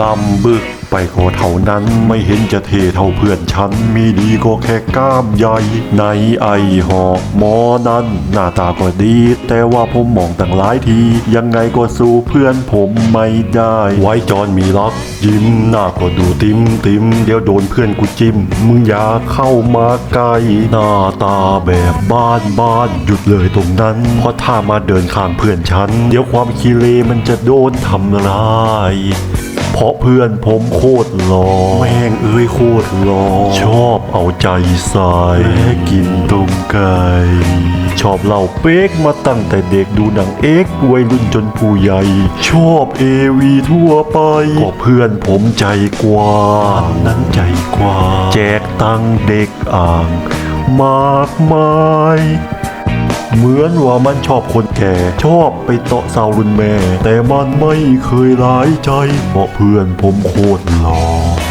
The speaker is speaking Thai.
ลำบึกไปก็เท่านั้นไม่เห็นจะเทเท่าเพื่อนฉัน มีดีก็แค่กล้ามใหญ่ ในไอหอกหมอนั้น หน้าตาก็ดี แต่ว่าผมมองตั้งหลายที ยังไงก็สู้เพื่อนผมไม่ได้ ไว้จอนมีรักยิ้มหน้าก็ดูติมติมเดี๋ยวโดนเพื่อนกูจิ้ม มึงอย่าเข้ามาใกล้หน้าตาแบบบ้านบ้านหยุดเลยตรงนั้น เพราะถ้ามาเดินข้างเพื่อนฉัน เดี๋ยวความคีเลมันจะโดนทำร้าย เพราะเพื่อนผมโคตรหล่อแม่งเอ้ยโคตรหล่อชอบเอาใจใส่แม่กินต้มไก่ชอบเล่าเป๊กมาตั้งแต่เด็กดูหนังเอ็กซ์วัยรุ่นจนผู้ใหญ่ ชอบเอวีทั่วไปก็เพื่อนผมใจกว้างนั้นใจกว้างแจกตังค์เด็กอ่าง มากมาย เหมือนว่ามันชอบคนแก่ ชอบไปเตาะสาวรุ่นแม่ แต่มันไม่เคยร้ายใจเพราะเพื่อนผมโคตรหล่อ